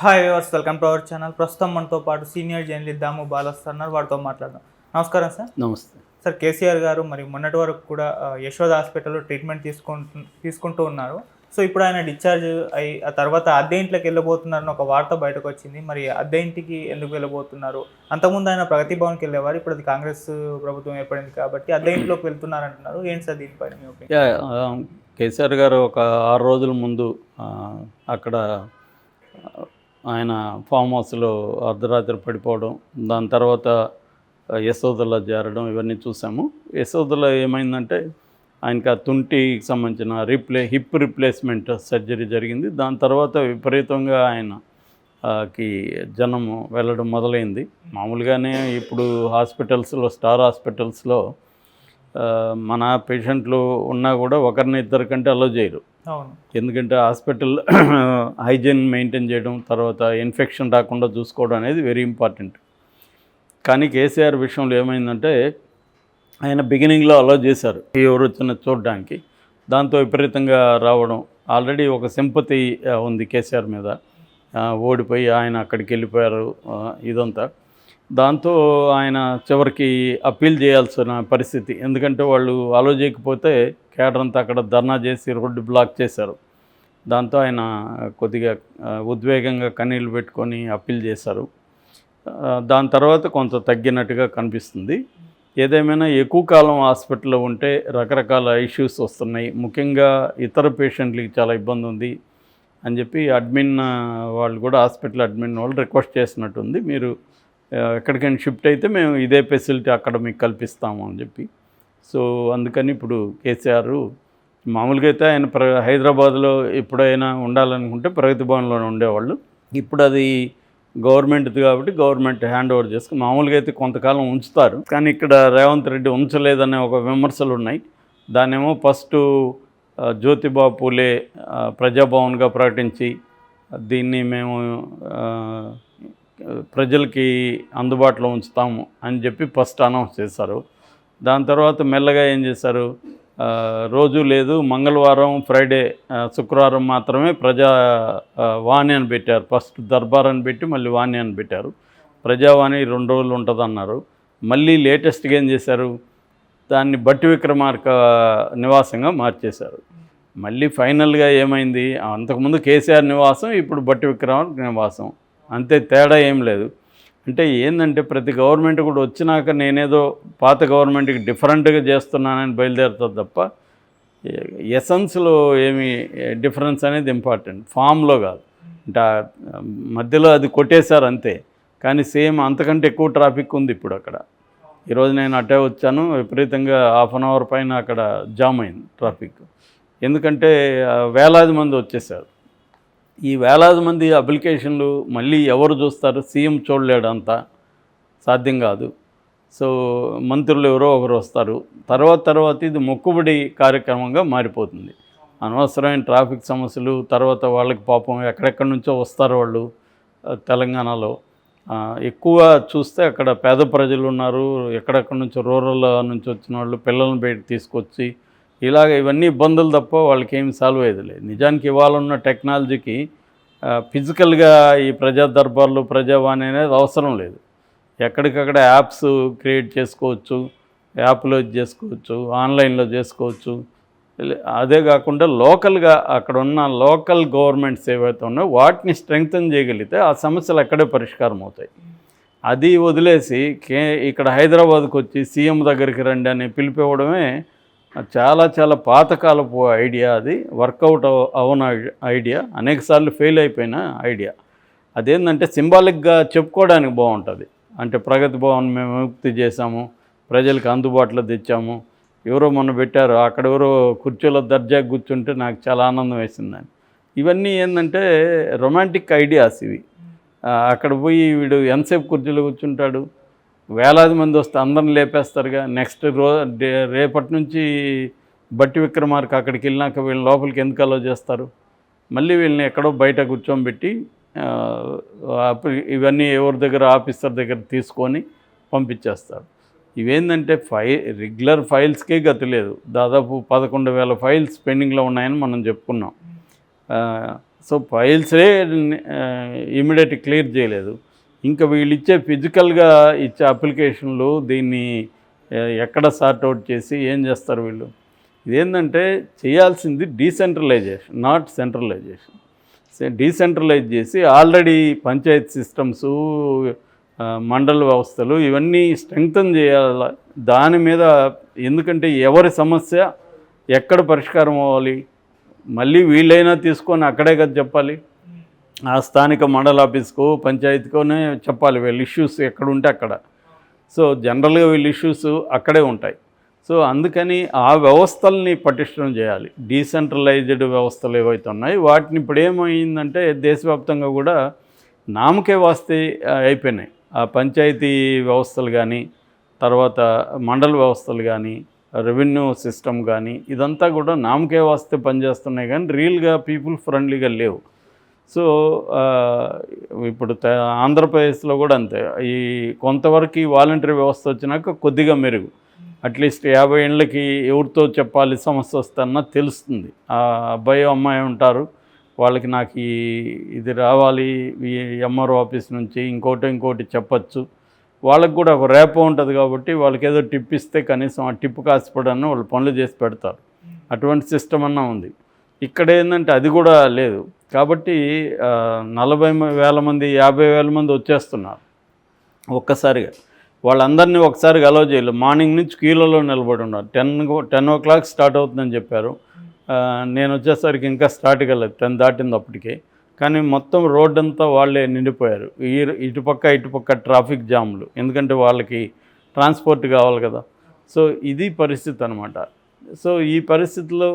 Hi viewers welcome to our channel ప్రస్తుతం మనతో పాటు సీనియర్ జర్నలిస్ట్ దాము బాలస్తున్నారు వారితో మాట్లాడదాం. నమస్కారం సార్. నమస్తే. సార్ కేసీఆర్ గారు మరి మొన్నటి వరకు కూడా యశోద హాస్పిటల్లో ట్రీట్మెంట్ తీసుకుంటు తీసుకుంటూ ఉన్నారు. సో ఇప్పుడు ఆయన డిశ్చార్జ్ అయ్యి ఆ తర్వాత అద్దె ఇంట్లోకి వెళ్ళబోతున్నారని ఒక వార్త బయటకు వచ్చింది. మరి అద్దె ఇంటికి ఎందుకు వెళ్ళబోతున్నారు? అంతకుముందు ఆయన ప్రగతి భవన్కి వెళ్ళేవారు. ఇప్పుడు అది కాంగ్రెస్ ప్రభుత్వం ఏర్పడింది కాబట్టి అద్దె ఇంట్లోకి వెళ్తున్నారు అంటున్నారు ఏంటి సార్ దీనిపైన మీ ఆ, కేసీఆర్ గారు ఒక ఆరు రోజుల ముందు అక్కడ ఆయన ఫామ్ హౌస్లో అర్ధరాత్రి పడిపోవడం దాని తర్వాత యశోదల యశోదలో చేరడం ఇవన్నీ చూసాము. యశోదలో ఏమైందంటే ఆయనకి ఆ తుంటికి సంబంధించిన రీప్లే హిప్ రిప్లేస్మెంట్ సర్జరీ జరిగింది. దాని తర్వాత విపరీతంగా ఆయనకి జనము జనం వెళ్ళడం మొదలైంది. మామూలుగానే ఇప్పుడు హాస్పిటల్స్లో స్టార్ హాస్పిటల్స్లో మన పేషెంట్లు ఉన్నా కూడా ఒకరిని ఇద్దరి కంటే అలో చేయరు. ఎందుకంటే హాస్పిటల్ హైజీన్ మెయింటైన్ చేయడం తర్వాత ఇన్ఫెక్షన్ రాకుండా చూసుకోవడం అనేది వెరీ ఇంపార్టెంట్. కానీ కేసీఆర్ విషయంలో ఏమైందంటే ఆయన బిగినింగ్లో అలో చేశారు. ఎవరు వచ్చిన చూడడానికి. దాంతో విపరీతంగా రావడం. ఆల్రెడీ ఒక సింపతి ఉంది కేసీఆర్ మీద. ఓడిపోయి ఆయన అక్కడికి వెళ్ళిపోయారు. ఇదంతా. దాంతో ఆయన చివరికి అప్పీల్ చేయాల్సిన పరిస్థితి. ఎందుకంటే వాళ్ళు అలో చేయకపోతే కేడర్ అంతా అక్కడ ధర్నా చేసి రోడ్డు బ్లాక్ చేశారు. దాంతో ఆయన కొద్దిగా ఉద్వేగంగా కన్నీళ్ళు పెట్టుకొని అప్పీల్ చేశారు. దాని తర్వాత కొంత తగ్గినట్టుగా కనిపిస్తుంది. ఏదేమైనా ఎక్కువ కాలం హాస్పిటల్లో ఉంటే రకరకాల ఇష్యూస్ వస్తున్నాయి. ముఖ్యంగా ఇతర పేషెంట్లకి చాలా ఇబ్బంది ఉంది అని చెప్పి అడ్మిన్ వాళ్ళు కూడా హాస్పిటల్ అడ్మిన్ వాళ్ళు రిక్వెస్ట్ చేసినట్టుంది. మీరు ఎక్కడికైనా షిఫ్ట్ అయితే మేము ఇదే ఫెసిలిటీ అక్కడ మీకు కల్పిస్తాము అని చెప్పి. సో అందుకని ఇప్పుడు కేసీఆర్ మామూలుగా అయితే ఆయన ప్ర హైదరాబాద్లో ఎప్పుడైనా ఉండాలనుకుంటే ప్రగతి భవన్లోనే ఉండేవాళ్ళు. ఇప్పుడు అది గవర్నమెంట్ది కాబట్టి గవర్నమెంట్ హ్యాండ్ ఓవర్ చేసుకుని మామూలుగా అయితే కొంతకాలం ఉంచుతారు. కానీ ఇక్కడ రేవంత్ రెడ్డి ఉంచలేదనే ఒక విమర్శలు ఉన్నాయి. దాన్నేమో ఫస్ట్ ఆ, జ్యోతిబా పూలే ప్రజాభవన్గా ప్రకటించి దీన్ని మేము ప్రజలకి అందుబాటులో ఉంచుతాము అని చెప్పి ఫస్ట్ అనౌన్స్ చేశారు. దాని తర్వాత మెల్లగా ఏం చేశారు? రోజు లేదు మంగళవారం ఫ్రైడే శుక్రవారం మాత్రమే ప్రజా వాణి అని పెట్టారు. ఫస్ట్ దర్బార్ అని పెట్టి మళ్ళీ వాణి అని పెట్టారు. ప్రజావాణి రెండు రోజులు ఉంటుందన్నారు. మళ్ళీ లేటెస్ట్గా ఏం చేశారు? దాన్ని బట్టి విక్రమార్క నివాసంగా మార్చేశారు. మళ్ళీ ఫైనల్గా ఏమైంది? అంతకుముందు కేసీఆర్ నివాసం ఇప్పుడు బట్టి విక్రమార్క నివాసం. అంతే తేడా ఏం లేదు. అంటే ఏంటంటే ప్రతి గవర్నమెంట్ కూడా వచ్చినాక నేనేదో పాత గవర్నమెంట్కి డిఫరెంట్గా చేస్తున్నానని బయలుదేరుతుంది తప్ప ఎసెన్స్లో ఏమి డిఫరెన్స్ అనేది ఇంపార్టెంట్. ఫామ్లో కాదు. అంటే మధ్యలో అది కొట్టేశారు అంతే. కానీ సేమ్ అంతకంటే ఎక్కువ ట్రాఫిక్ ఉంది ఇప్పుడు అక్కడ. ఈరోజు నేను అటే వచ్చాను విపరీతంగా హాఫ్ అన్ అవర్ పైన అక్కడ జామ్ అయింది ట్రాఫిక్. ఎందుకంటే వేలాది మంది వచ్చేసారు ఈ వేలాది మంది అప్లికేషన్లు మళ్ళీ ఎవరు చూస్తారు? సీఎం చూడలేడు అంతా సాధ్యం కాదు. సో మంత్రులు ఎవరో ఒకరు వస్తారు. తర్వాత తర్వాత ఇది మొక్కుబడి కార్యక్రమంగా మారిపోతుంది. అనవసరమైన ట్రాఫిక్ సమస్యలు తర్వాత వాళ్ళకి పాపం ఎక్కడెక్కడి నుంచో వస్తారు వాళ్ళు తెలంగాణలో. ఎక్కువ చూస్తే అక్కడ పేద ప్రజలు ఉన్నారు. ఎక్కడెక్కడి నుంచో రూరల్ నుంచి వచ్చిన వాళ్ళు పిల్లల్ని బయట తీసుకొచ్చి ఇలాగ ఇవన్నీ ఇబ్బందులు తప్ప వాళ్ళకి ఏమి సాల్వ్ అయ్యేది లేదు నిజానికి ఇవాళ ఉన్న టెక్నాలజీకి ఫిజికల్గా ఈ ప్రజా దర్బార్లు ప్రజావాణి అనేది అవసరం లేదు. ఎక్కడికక్కడ యాప్స్ క్రియేట్ చేసుకోవచ్చు యాప్లో చేసుకోవచ్చు ఆన్లైన్లో చేసుకోవచ్చు. అదే కాకుండా లోకల్గా అక్కడ ఉన్న లోకల్ గవర్నమెంట్స్ ఏవైతే ఉన్నాయో వాటిని స్ట్రెంగ్తన్ చేయగలిగితే ఆ సమస్యలు అక్కడే పరిష్కారం అవుతాయి. అది వదిలేసి కే ఇక్కడ హైదరాబాద్కి వచ్చి సీఎం దగ్గరికి రండి అని పిలిపివ్వడమే చాలా చాలా పాతకాలపు ఐడియా అది. వర్కౌట్ అవన ఐడియా. అనేకసార్లు ఫెయిల్ అయిపోయిన ఐడియా. అదేంటంటే సింబాలిక్గా చెప్పుకోవడానికి బాగుంటుంది. అంటే ప్రగతి భవన్ మేము విముక్తి చేశాము ప్రజలకు అందుబాటులో తెచ్చాము. ఎవరో మొన్న పెట్టారు అక్కడ ఎవరో కుర్చీలో దర్జా కూర్చుంటే నాకు చాలా ఆనందం వేసిందని. ఇవన్నీ ఏంటంటే రొమాంటిక్ ఐడియాస్ ఇవి. అక్కడ పోయి వీడు ఎంతసేపు కుర్చీలో కూర్చుంటాడు? వేలాది మంది వస్తే అందరిని లేపేస్తారుగా. నెక్స్ట్ రో డే రేపటి నుంచి బట్టి విక్రమార్క అక్కడికి వెళ్ళినాక వీళ్ళ లోపలికి ఎందుకు అలో చేస్తారు? మళ్ళీ వీళ్ళని ఎక్కడో బయట కూర్చోబెట్టి ఇవన్నీ ఎవరి దగ్గర ఆఫీసర్ దగ్గర తీసుకొని పంపించేస్తారు. ఇవేంటంటే ఫై రెగ్యులర్ ఫైల్స్కే గతి లేదు. దాదాపు పదకొండు వేల ఫైల్స్ పెండింగ్లో ఉన్నాయని మనం చెప్పుకున్నాం. సో ఫైల్సే ఇమీడియట్ క్లియర్ చేయలేదు. ఇంకా వీళ్ళు ఇచ్చే ఫిజికల్గా ఇచ్చే అప్లికేషన్లు దీన్ని ఎక్కడ సార్ట్అవుట్ చేసి ఏం చేస్తారు వీళ్ళు? ఇదేంటంటే చేయాల్సింది డీసెంట్రలైజేషన్ నాట్ సెంట్రలైజేషన్. డీసెంట్రలైజ్ చేసి ఆల్రెడీ పంచాయత్ సిస్టమ్స్ మండల వ్యవస్థలు ఇవన్నీ స్ట్రెంగ్తన్ చేయాల దాని మీద ఎందుకంటే ఎవరి సమస్య ఎక్కడ పరిష్కారం అవ్వాలి మళ్ళీ వీళ్ళైనా తీసుకొని అక్కడే కదా చెప్పాలి. ఆ స్థానిక మండల ఆఫీస్కో పంచాయతీకోనే చెప్పాలి. వీళ్ళ ఇష్యూస్ ఎక్కడ ఉంటే అక్కడ. సో జనరల్గా వీళ్ళ ఇష్యూస్ అక్కడే ఉంటాయి. సో అందుకని ఆ వ్యవస్థల్ని పటిష్టం చేయాలి. డీసెంట్రలైజ్డ్ వ్యవస్థలు ఏవైతే ఉన్నాయో వాటిని ఇప్పుడు ఏమైందంటే దేశవ్యాప్తంగా కూడా నామకే వాస్తే అయిపోయినాయి. ఆ పంచాయతీ వ్యవస్థలు కానీ తర్వాత మండల వ్యవస్థలు కానీ రెవెన్యూ సిస్టమ్ కానీ ఇదంతా కూడా నామకే వాస్తే పనిచేస్తున్నాయి. కానీ రియల్గా పీపుల్ ఫ్రెండ్లీగా లేవు. సో ఇప్పుడు త- ఆంధ్రప్రదేశ్లో కూడా అంతే. ఈ కొంతవరకు ఈ వాలంటరీ వ్యవస్థ వచ్చినాక కొద్దిగా మెరుగు. అట్లీస్ట్ యాభై ఏళ్ళకి ఎవరితో చెప్పాలి సమస్య వస్తన్నా తెలుస్తుంది. ఆ అబ్బాయి అమ్మాయి ఉంటారు. వాళ్ళకి నాకు ఈ ఇది రావాలి. ఈ ఎంఆర్ఓ ఆఫీస్ నుంచి ఇంకోటి ఇంకోటి చెప్పచ్చు. వాళ్ళకి కూడా ఒక రేపో ఉంటుంది కాబట్టి వాళ్ళకి ఏదో టిప్ ఇస్తే కనీసం ఆ టిప్ కాసిపడన్న వాళ్ళు పనులు చేసి పెడతారు. అటువంటి సిస్టమ్ అన్నా ఉంది. ఇక్కడ ఏంటంటే అది కూడా లేదు. కాబట్టి నలభై వేల మంది యాభై వేల మంది వచ్చేస్తున్నారు. ఒక్కసారిగా. వాళ్ళందరినీ ఒకసారి అలౌ చేయలేదు. మార్నింగ్ నుంచి క్యూలలో నిలబడి ఉన్నారు. Ten ten o'clock start అవుతుందని చెప్పారు. నేను వచ్చేసరికి ఇంకా స్టార్ట్ కాలేదు. టెన్ దాటింది అప్పటికే కానీ మొత్తం రోడ్ అంతా వాళ్ళే నిండిపోయారు. ఈ ఇటుపక్క ఇటుపక్క ట్రాఫిక్ జామ్లు. ఎందుకంటే వాళ్ళకి ట్రాన్స్పోర్ట్ కావాలి కదా. సో ఇది పరిస్థితి అనమాట సో ఈ పరిస్థితుల్లో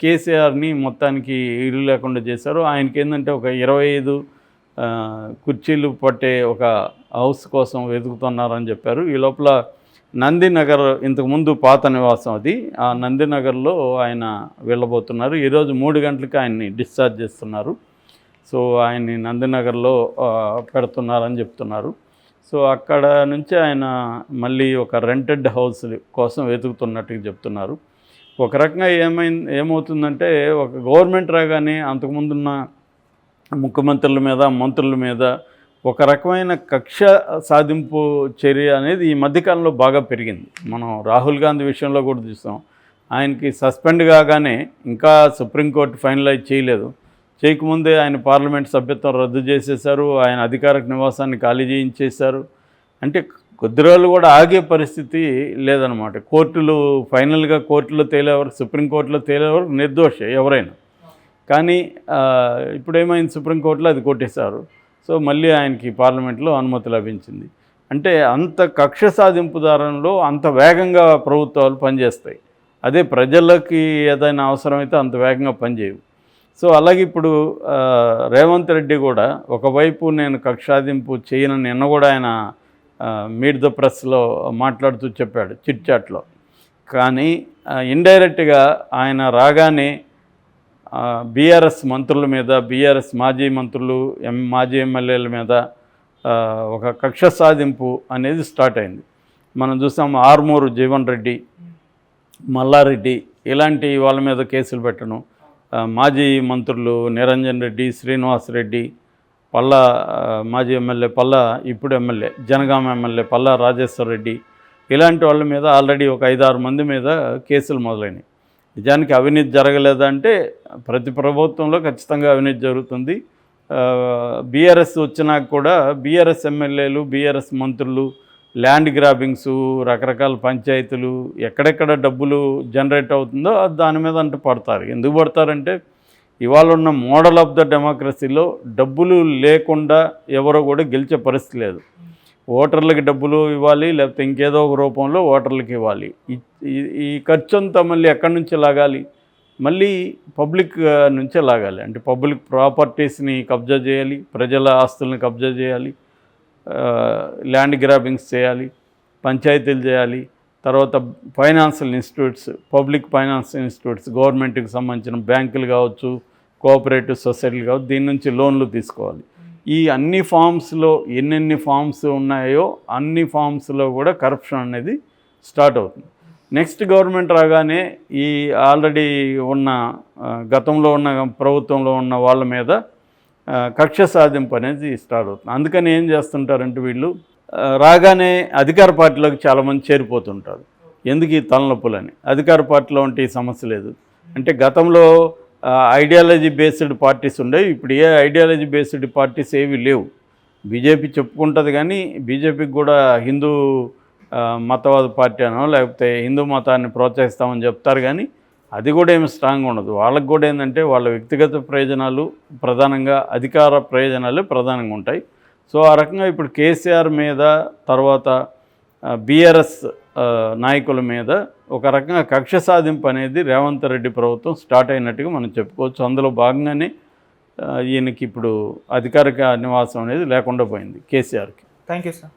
కేసీఆర్ని మొత్తానికి ఇల్లు లేకుండా చేశారు. ఆయనకి ఏంటంటే ఒక ఇరవై ఐదు కుర్చీలు పట్టే ఒక హౌస్ కోసం వెతుకుతున్నారని చెప్పారు. ఈ లోపల నందినగర్ ఇంతకుముందు పాత నివాసం అది. ఆ నందినగర్లో ఆయన వెళ్ళబోతున్నారు. ఈరోజు మూడు గంటలకి ఆయన్ని డిశ్చార్జ్ చేస్తున్నారు. సో ఆయన్ని నందినగర్లో పెడుతున్నారని చెప్తున్నారు. సో అక్కడ నుంచి ఆయన మళ్ళీ ఒక రెంటెడ్ హౌస్ కోసం వెతుకుతున్నట్టుగా చెప్తున్నారు. ఒక రకంగా ఏమైంది ఏమవుతుందంటే ఒక గవర్నమెంట్ రాగానే అంతకుముందున్న ముఖ్యమంత్రుల మీద మంత్రుల మీద ఒక రకమైన కక్ష సాధింపు చర్య అనేది ఈ మధ్యకాలంలో బాగా పెరిగింది. మనం రాహుల్ గాంధీ విషయంలో కూడా చూస్తాం. ఆయనకి సస్పెండ్ కాగానే ఇంకా సుప్రీంకోర్టు ఫైనలైజ్ చేయలేదు. చేయకముందే ఆయన పార్లమెంట్ సభ్యత్వం రద్దు చేసేశారు. ఆయన అధికారిక నివాసాన్ని ఖాళీ చేయించేశారు. అంటే కొద్ది రోజులు కూడా ఆగే పరిస్థితి లేదనమాట కోర్టులు ఫైనల్గా కోర్టులో తేలేవారు సుప్రీంకోర్టులో తేలేవారు నిర్దోషే ఎవరైనా. కానీ ఇప్పుడేమైంది సుప్రీంకోర్టులో? అది కొట్టేశారు. సో మళ్ళీ ఆయనకి పార్లమెంట్లో అనుమతి లభించింది. అంటే అంత కక్ష సాధింపు దారంలో అంత వేగంగా ప్రభుత్వాలు పనిచేస్తాయి. అదే ప్రజలకి ఏదైనా అవసరమైతే అంత వేగంగా పనిచేయవు. సో అలాగే ఇప్పుడు రేవంత్ రెడ్డి కూడా ఒకవైపు నేను కక్షాదింపు చేయనని నిన్న కూడా ఆయన మీట్ ద ప్రెస్లో మాట్లాడుతూ చెప్పాడు చిట్ చాట్లో. కానీ ఇండైరెక్ట్గా ఆయన రాగానే బీఆర్ఎస్ మంత్రుల మీద బీఆర్ఎస్ మాజీ మంత్రులు ఎం మాజీ ఎమ్మెల్యేల మీద ఒక కక్ష సాధింపు అనేది స్టార్ట్ అయింది. మనం చూసాం ఆర్మూరు జీవన్ రెడ్డి మల్లారెడ్డి ఇలాంటి వాళ్ళ మీద కేసులు పెట్టను. మాజీ మంత్రులు నిరంజన్ రెడ్డి శ్రీనివాస్ రెడ్డి పల్లా మాజీ ఎమ్మెల్యే పల్లా ఇప్పుడు ఎమ్మెల్యే జనగామ ఎమ్మెల్యే పల్లా రాజేశ్వర్ రెడ్డి ఇలాంటి వాళ్ళ మీద ఆల్రెడీ ఒక ఐదారు మంది మీద కేసులు మొదలైనవి నిజానికి అవినీతి జరగలేదంటే ప్రతి ప్రభుత్వంలో ఖచ్చితంగా అవినీతి జరుగుతుంది. బీఆర్ఎస్ వచ్చినాక కూడా బీఆర్ఎస్ ఎమ్మెల్యేలు బీఆర్ఎస్ మంత్రులు ల్యాండ్ గ్రాబింగ్స్ రకరకాల పంచాయతీలు ఎక్కడెక్కడ డబ్బులు జనరేట్ అవుతుందో అది దాని మీద అంటూ పడతారు. ఎందుకు పడతారంటే ఇవాళ ఉన్న మోడల్ ఆఫ్ ద డెమోక్రసీలో డబ్బులు లేకుండా ఎవరో కూడా గెలిచే పరిస్థితి లేదు. ఓటర్లకి డబ్బులు ఇవ్వాలి లేకపోతే ఇంకేదో ఒక రూపంలో ఓటర్లకి ఇవ్వాలి. ఈ- ఖర్చు అంతా మళ్ళీ ఎక్కడి నుంచి లాగాలి? మళ్ళీ పబ్లిక్ నుంచే లాగాలి. అంటే పబ్లిక్ ప్రాపర్టీస్ని కబ్జా చేయాలి ప్రజల ఆస్తుల్ని కబ్జా చేయాలి ల్యాండ్ గ్రాబింగ్స్ చేయాలి పంచాయతీలు చేయాలి తర్వాత financial institutes public finance institutes గవర్నమెంట్కి సంబంధించిన బ్యాంకులు కావచ్చు కోఆపరేటివ్ సొసైటీలు కావచ్చు దీని నుంచి లోన్లు తీసుకోవాలి. ఈ అన్ని ఫామ్స్లో ఎన్నెన్ని ఫామ్స్ ఉన్నాయో అన్ని ఫామ్స్లో కూడా కరప్షన్ అనేది స్టార్ట్ అవుతుంది. నెక్స్ట్ గవర్నమెంట్ రాగానే ఈ ఆల్రెడీ ఉన్న గతంలో ఉన్న ప్రభుత్వంలో ఉన్న వాళ్ళ మీద కక్ష సాధింపు అనేది స్టార్ట్ అవుతుంది. అందుకని ఏం చేస్తుంటారంటే వీళ్ళు రాగానే అధికార పార్టీలోకి చాలామంది చేరిపోతుంటారు. ఎందుకు ఈ తలనొప్పులని? అధికార పార్టీలో ఉంటే ఈ సమస్య లేదు. అంటే గతంలో ఐడియాలజీ బేస్డ్ పార్టీస్ ఉండేవి. ఇప్పుడు ఏ ఐడియాలజీ బేస్డ్ పార్టీస్ ఏవి లేవు. బీజేపీ చెప్పుకుంటుంది కానీ బీజేపీకి కూడా హిందూ మతవాద పార్టీ అనో లేకపోతే హిందూ మతాన్ని ప్రోత్సహిస్తామని చెప్తారు కానీ అది కూడా ఏమి స్ట్రాంగ్ ఉండదు. వాళ్ళకి కూడా ఏంటంటే వాళ్ళ వ్యక్తిగత ప్రయోజనాలు ప్రధానంగా అధికార ప్రయోజనాలు ప్రధానంగా ఉంటాయి. సో ఆ రకంగా ఇప్పుడు కేసీఆర్ మీద తర్వాత బీఆర్ఎస్ నాయకుల మీద ఒక రకంగా కక్ష సాధింపు అనేది రేవంత్ రెడ్డి ప్రభుత్వం స్టార్ట్ అయినట్టుగా మనం చెప్పుకోవచ్చు. అందులో భాగంగానే ఈయనకి ఇప్పుడు అధికారిక నివాసం అనేది లేకుండా పోయింది కేసీఆర్కి. Thank you sir